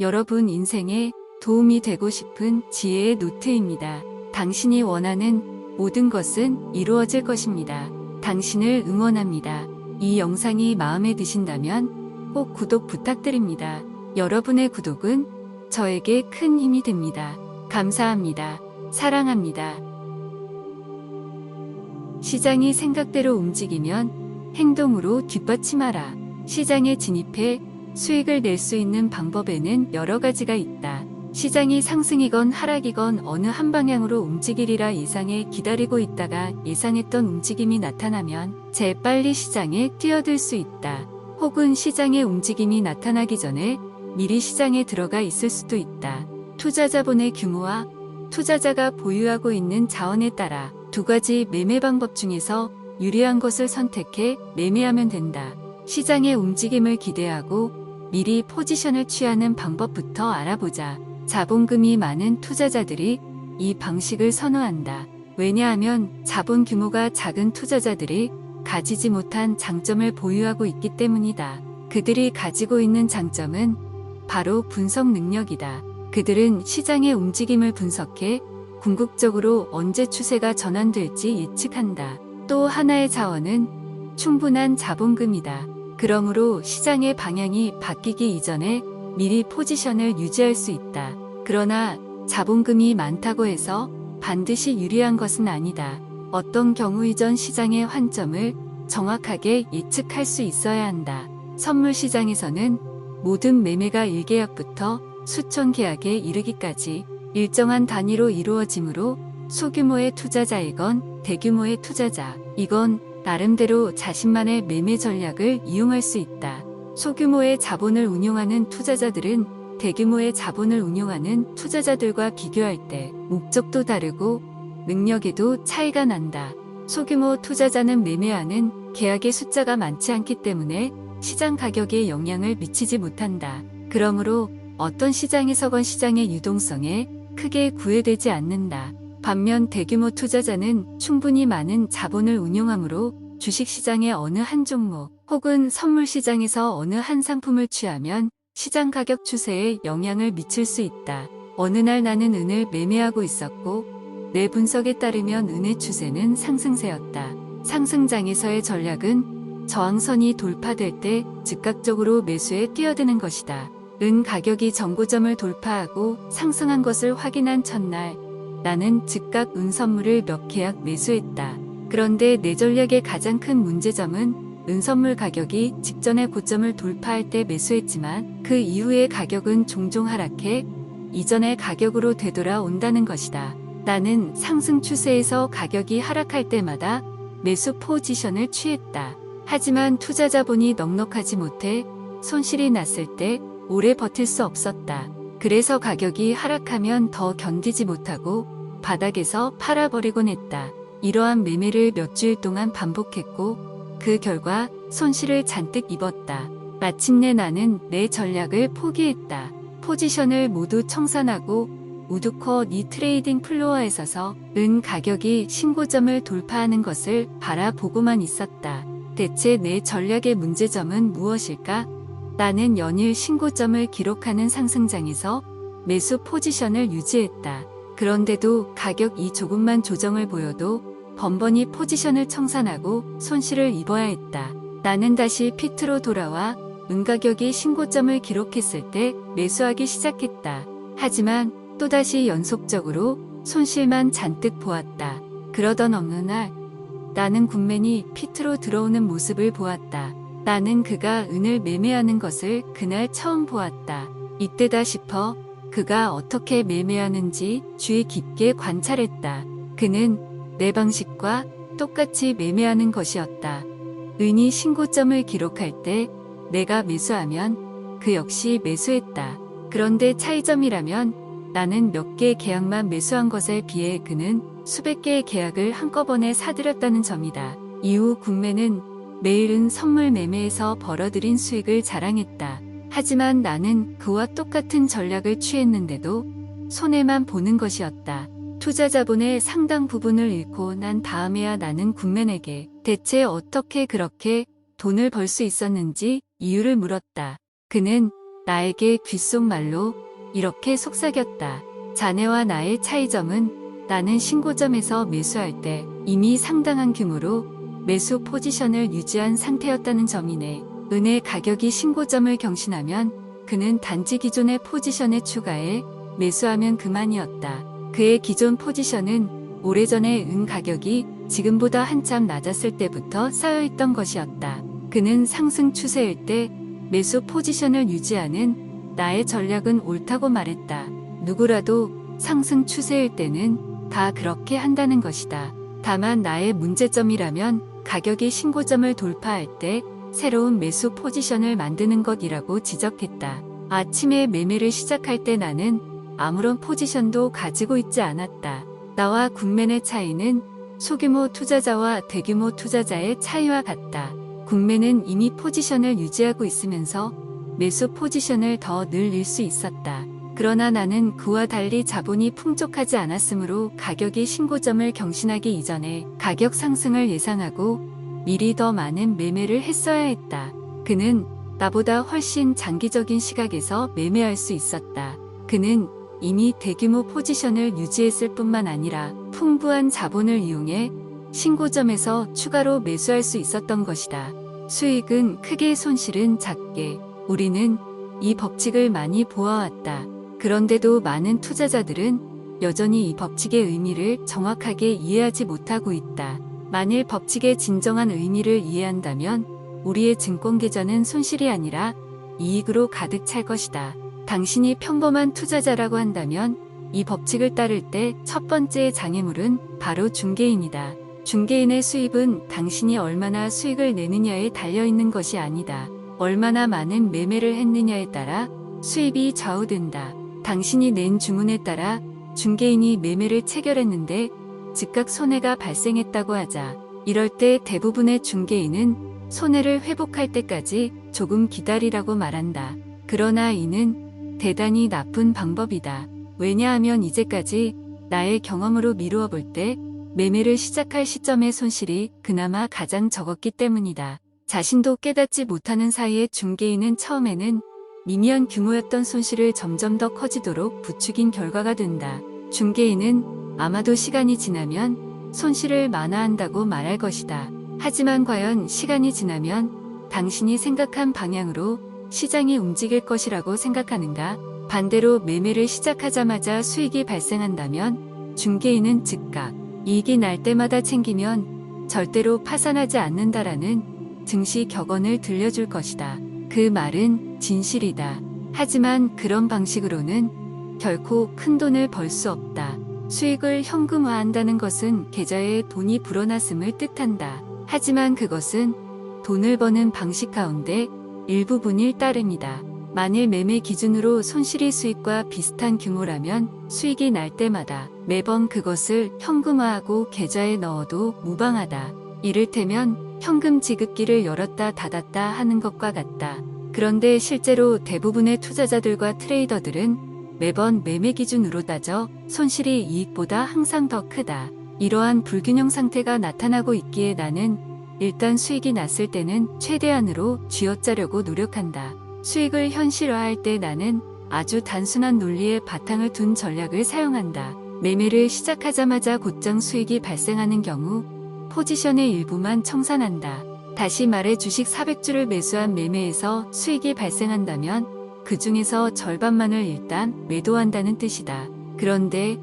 여러분 인생에 도움이 되고 싶은 지혜의 노트입니다. 당신이 원하는 모든 것은 이루어질 것입니다. 당신을 응원합니다. 이 영상이 마음에 드신다면 꼭 구독 부탁드립니다. 여러분의 구독은 저에게 큰 힘이 됩니다. 감사합니다. 사랑합니다. 시장이 생각대로 움직이면 행동으로 뒷받침하라. 시장에 진입해 수익을 낼 수 있는 방법에는 여러 가지가 있다. 시장이 상승이건 하락이건 어느 한 방향으로 움직이리라 예상해 기다리고 있다가 예상했던 움직임이 나타나면 재빨리 시장에 뛰어들 수 있다. 혹은 시장의 움직임이 나타나기 전에 미리 시장에 들어가 있을 수도 있다. 투자 자본의 규모와 투자자가 보유하고 있는 자원에 따라 두 가지 매매 방법 중에서 유리한 것을 선택해 매매하면 된다. 시장의 움직임을 기대하고 미리 포지션을 취하는 방법부터 알아보자. 자본금이 많은 투자자들이 이 방식을 선호한다. 왜냐하면 자본 규모가 작은 투자자들이 가지지 못한 장점을 보유하고 있기 때문이다. 그들이 가지고 있는 장점은 바로 분석 능력이다. 그들은 시장의 움직임을 분석해 궁극적으로 언제 추세가 전환될지 예측한다. 또 하나의 자원은 충분한 자본금이다. 그러므로 시장의 방향이 바뀌기 이전에 미리 포지션을 유지할 수 있다. 그러나 자본금이 많다고 해서 반드시 유리한 것은 아니다. 어떤 경우 이전 시장의 환점을 정확하게 예측할 수 있어야 한다. 선물 시장에서는 모든 매매가 1계약부터 수천 계약에 이르기까지 일정한 단위로 이루어지므로 소규모의 투자자이건 대규모의 투자자, 이건 나름대로 자신만의 매매 전략을 이용할 수 있다. 소규모의 자본을 운용하는 투자자들은 대규모의 자본을 운용하는 투자자들과 비교할 때 목적도 다르고 능력에도 차이가 난다. 소규모 투자자는 매매하는 계약의 숫자가 많지 않기 때문에 시장 가격에 영향을 미치지 못한다. 그러므로 어떤 시장에서건 시장의 유동성에 크게 구애되지 않는다. 반면 대규모 투자자는 충분히 많은 자본을 운용하므로 주식시장의 어느 한 종목 혹은 선물시장에서 어느 한 상품을 취하면 시장 가격 추세에 영향을 미칠 수 있다. 어느 날 나는 은을 매매하고 있었고 내 분석에 따르면 은의 추세는 상승세였다. 상승장에서의 전략은 저항선이 돌파될 때 즉각적으로 매수에 뛰어드는 것이다. 은 가격이 정고점을 돌파하고 상승한 것을 확인한 첫날 나는 즉각 은 선물을 몇 계약 매수했다. 그런데 내 전략의 가장 큰 문제점은 은 선물 가격이 직전의 고점을 돌파할 때 매수했지만 그 이후의 가격은 종종 하락해 이전의 가격으로 되돌아온다는 것이다. 나는 상승 추세에서 가격이 하락할 때마다 매수 포지션을 취했다. 하지만 투자 자본이 넉넉하지 못해 손실이 났을 때 오래 버틸 수 없었다. 그래서 가격이 하락하면 더 견디지 못하고 바닥에서 팔아버리곤 했다. 이러한 매매를 몇 주일 동안 반복했고 그 결과 손실을 잔뜩 입었다. 마침내 나는 내 전략을 포기했다. 포지션을 모두 청산하고 우드컷 이 트레이딩 플로어에 서서 은 가격이 신고점을 돌파하는 것을 바라보고만 있었다. 대체 내 전략의 문제점은 무엇일까? 나는 연일 신고점을 기록하는 상승장에서 매수 포지션을 유지했다. 그런데도 가격이 조금만 조정을 보여도 번번이 포지션을 청산하고 손실을 입어야 했다. 나는 다시 피트로 돌아와 은가격이 신고점을 기록했을 때 매수하기 시작했다. 하지만 또다시 연속적으로 손실만 잔뜩 보았다. 그러던 어느 날 나는 군맨이 피트로 들어오는 모습을 보았다. 나는 그가 은을 매매하는 것을 그날 처음 보았다. 이때다 싶어 그가 어떻게 매매하는지 주의 깊게 관찰했다. 그는 내 방식과 똑같이 매매하는 것이었다. 은이 신고점을 기록할 때 내가 매수하면 그 역시 매수했다. 그런데 차이점이라면 나는 몇 개의 계약만 매수한 것에 비해 그는 수백 개의 계약을 한꺼번에 사들였다는 점이다. 이후 국매는 매일은 선물 매매에서 벌어들인 수익을 자랑했다. 하지만 나는 그와 똑같은 전략을 취했는데도 손해만 보는 것이었다. 투자 자본의 상당 부분을 잃고 난 다음에야 나는 군맨에게 대체 어떻게 그렇게 돈을 벌 수 있었는지 이유를 물었다. 그는 나에게 귓속말로 이렇게 속삭였다. 자네와 나의 차이점은 나는 신고점에서 매수할 때 이미 상당한 규모로 매수 포지션을 유지한 상태였다는 점이네. 은의 가격이 신고점을 경신하면 그는 단지 기존의 포지션에 추가해 매수하면 그만이었다. 그의 기존 포지션은 오래전에 은 가격이 지금보다 한참 낮았을 때부터 쌓여있던 것이었다. 그는 상승 추세일 때 매수 포지션을 유지하는 나의 전략은 옳다고 말했다. 누구라도 상승 추세일 때는 다 그렇게 한다는 것이다. 다만 나의 문제점이라면 가격이 신고점을 돌파할 때 새로운 매수 포지션을 만드는 것이라고 지적했다. 아침에 매매를 시작할 때 나는 아무런 포지션도 가지고 있지 않았다. 나와 국맨의 차이는 소규모 투자자와 대규모 투자자의 차이와 같다. 국맨은 이미 포지션을 유지하고 있으면서 매수 포지션을 더 늘릴 수 있었다. 그러나 나는 그와 달리 자본이 풍족하지 않았으므로 가격이 신고점을 경신하기 이전에 가격 상승을 예상하고 미리 더 많은 매매를 했어야 했다. 그는 나보다 훨씬 장기적인 시각에서 매매할 수 있었다. 그는 이미 대규모 포지션을 유지했을 뿐만 아니라 풍부한 자본을 이용해 신고점에서 추가로 매수할 수 있었던 것이다. 수익은 크게 손실은 작게. 우리는 이 법칙을 많이 보아왔다. 그런데도 많은 투자자들은 여전히 이 법칙의 의미를 정확하게 이해하지 못하고 있다. 만일 법칙의 진정한 의미를 이해한다면 우리의 증권 계좌는 손실이 아니라 이익으로 가득 찰 것이다. 당신이 평범한 투자자라고 한다면 이 법칙을 따를 때 첫 번째 장애물은 바로 중개인이다. 중개인의 수입은 당신이 얼마나 수익을 내느냐에 달려 있는 것이 아니다. 얼마나 많은 매매를 했느냐에 따라 수입이 좌우된다. 당신이 낸 주문에 따라 중개인이 매매를 체결했는데 즉각 손해가 발생했다고 하자. 이럴 때 대부분의 중개인은 손해를 회복할 때까지 조금 기다리라고 말한다. 그러나 이는 대단히 나쁜 방법이다. 왜냐하면 이제까지 나의 경험으로 미루어 볼 때 매매를 시작할 시점의 손실이 그나마 가장 적었기 때문이다. 자신도 깨닫지 못하는 사이에 중개인은 처음에는 미미한 규모였던 손실을 점점 더 커지도록 부추긴 결과가 된다. 중개인은 아마도 시간이 지나면 손실을 만화한다고 말할 것이다. 하지만 과연 시간이 지나면 당신이 생각한 방향으로 시장이 움직일 것이라고 생각하는가? 반대로 매매를 시작하자마자 수익이 발생한다면 중개인은 즉각 이익이 날 때마다 챙기면 절대로 파산하지 않는다라는 증시 격언을 들려줄 것이다. 그 말은 진실이다. 하지만 그런 방식으로는 결코 큰 돈을 벌 수 없다. 수익을 현금화한다는 것은 계좌에 돈이 불어났음을 뜻한다. 하지만 그것은 돈을 버는 방식 가운데 일부분일 따름이다. 만일 매매 기준으로 손실이 수익과 비슷한 규모라면 수익이 날 때마다 매번 그것을 현금화하고 계좌에 넣어도 무방하다. 이를테면 현금 지급기를 열었다 닫았다 하는 것과 같다. 그런데 실제로 대부분의 투자자들과 트레이더들은 매번 매매 기준으로 따져 손실이 이익보다 항상 더 크다. 이러한 불균형 상태가 나타나고 있기에 나는 일단 수익이 났을 때는 최대한으로 쥐어짜려고 노력한다. 수익을 현실화할 때 나는 아주 단순한 논리의 바탕을 둔 전략을 사용한다. 매매를 시작하자마자 곧장 수익이 발생하는 경우 포지션의 일부만 청산한다. 다시 말해 주식 400주를 매수한 매매에서 수익이 발생한다면 그 중에서 절반만을 일단 매도한다는 뜻이다. 그런데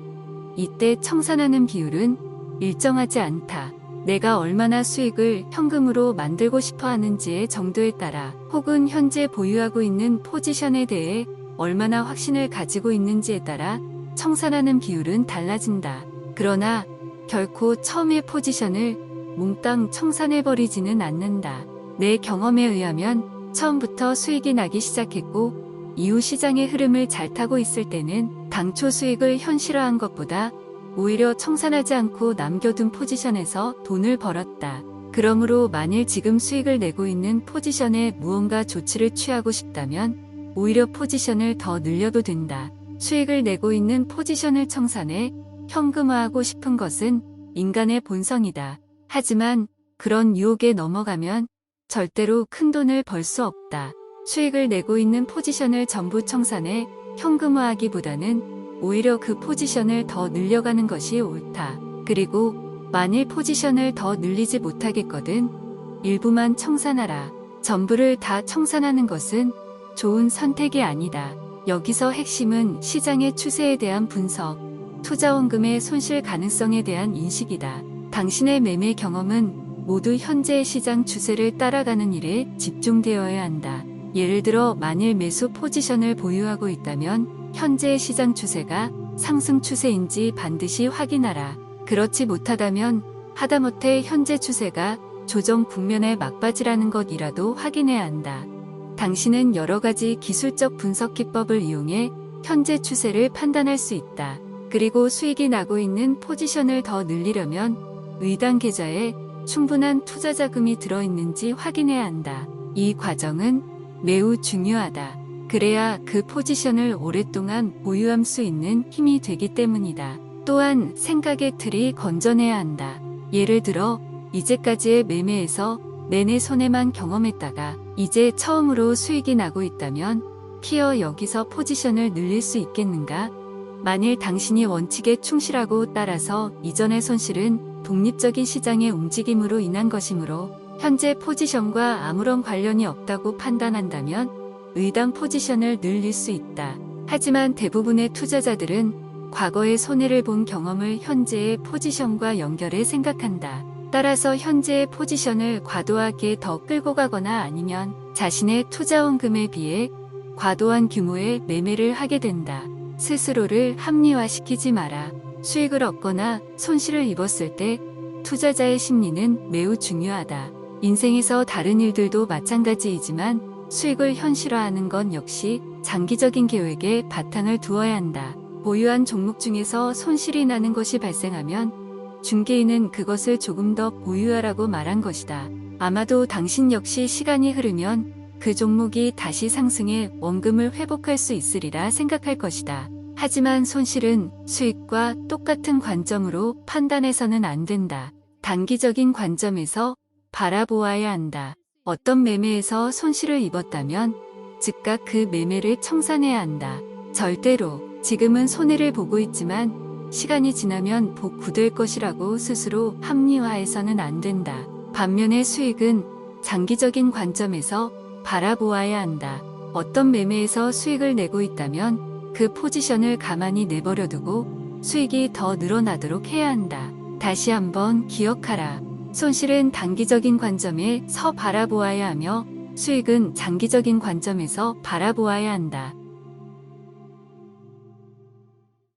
이때 청산하는 비율은 일정하지 않다. 내가 얼마나 수익을 현금으로 만들고 싶어 하는지의 정도에 따라 혹은 현재 보유하고 있는 포지션에 대해 얼마나 확신을 가지고 있는지에 따라 청산하는 비율은 달라진다. 그러나 결코 처음의 포지션을 몽땅 청산해버리지는 않는다. 내 경험에 의하면 처음부터 수익이 나기 시작했고 이후 시장의 흐름을 잘 타고 있을 때는 당초 수익을 현실화한 것보다 오히려 청산하지 않고 남겨둔 포지션에서 돈을 벌었다. 그러므로 만일 지금 수익을 내고 있는 포지션에 무언가 조치를 취하고 싶다면 오히려 포지션을 더 늘려도 된다. 수익을 내고 있는 포지션을 청산해 현금화하고 싶은 것은 인간의 본성이다. 하지만 그런 유혹에 넘어가면 절대로 큰 돈을 벌 수 없다. 수익을 내고 있는 포지션을 전부 청산해 현금화하기보다는 오히려 그 포지션을 더 늘려가는 것이 옳다. 그리고 만일 포지션을 더 늘리지 못하겠거든 일부만 청산하라. 전부를 다 청산하는 것은 좋은 선택이 아니다. 여기서 핵심은 시장의 추세에 대한 분석, 투자원금의 손실 가능성에 대한 인식이다. 당신의 매매 경험은 모두 현재의 시장 추세를 따라가는 일에 집중되어야 한다. 예를 들어 만일 매수 포지션을 보유하고 있다면 현재의 시장 추세가 상승 추세인지 반드시 확인하라. 그렇지 못하다면 하다못해 현재 추세가 조정 국면의 막바지라는 것이라도 확인해야 한다. 당신은 여러 가지 기술적 분석 기법을 이용해 현재 추세를 판단할 수 있다. 그리고 수익이 나고 있는 포지션을 더 늘리려면 의당 계좌에 충분한 투자 자금이 들어있는지 확인해야 한다. 이 과정은 매우 중요하다. 그래야 그 포지션을 오랫동안 보유할 수 있는 힘이 되기 때문이다. 또한 생각의 틀이 건전해야 한다. 예를 들어 이제까지의 매매에서 내내 손해만 경험했다가 이제 처음으로 수익이 나고 있다면 키어 여기서 포지션을 늘릴 수 있겠는가? 만일 당신이 원칙에 충실하고 따라서 이전의 손실은 독립적인 시장의 움직임으로 인한 것이므로 현재 포지션과 아무런 관련이 없다고 판단한다면 의당 포지션을 늘릴 수 있다. 하지만 대부분의 투자자들은 과거의 손해를 본 경험을 현재의 포지션과 연결해 생각한다. 따라서 현재의 포지션을 과도하게 더 끌고 가거나 아니면 자신의 투자원금에 비해 과도한 규모의 매매를 하게 된다. 스스로를 합리화시키지 마라. 수익을 얻거나 손실을 입었을 때 투자자의 심리는 매우 중요하다. 인생에서 다른 일들도 마찬가지이지만 수익을 현실화하는 건 역시 장기적인 계획에 바탕을 두어야 한다. 보유한 종목 중에서 손실이 나는 것이 발생하면 중개인은 그것을 조금 더 보유하라고 말한 것이다. 아마도 당신 역시 시간이 흐르면 그 종목이 다시 상승해 원금을 회복할 수 있으리라 생각할 것이다. 하지만 손실은 수익과 똑같은 관점으로 판단해서는 안 된다. 단기적인 관점에서 바라보아야 한다. 어떤 매매에서 손실을 입었다면 즉각 그 매매를 청산해야 한다. 절대로 지금은 손해를 보고 있지만 시간이 지나면 복구될 것이라고 스스로 합리화해서는 안 된다. 반면에 수익은 장기적인 관점에서 바라보아야 한다. 어떤 매매에서 수익을 내고 있다면 그 포지션을 가만히 내버려두고 수익이 더 늘어나도록 해야 한다. 다시 한번 기억하라. 손실은 단기적인 관점에서 바라보아야 하며 수익은 장기적인 관점에서 바라보아야 한다.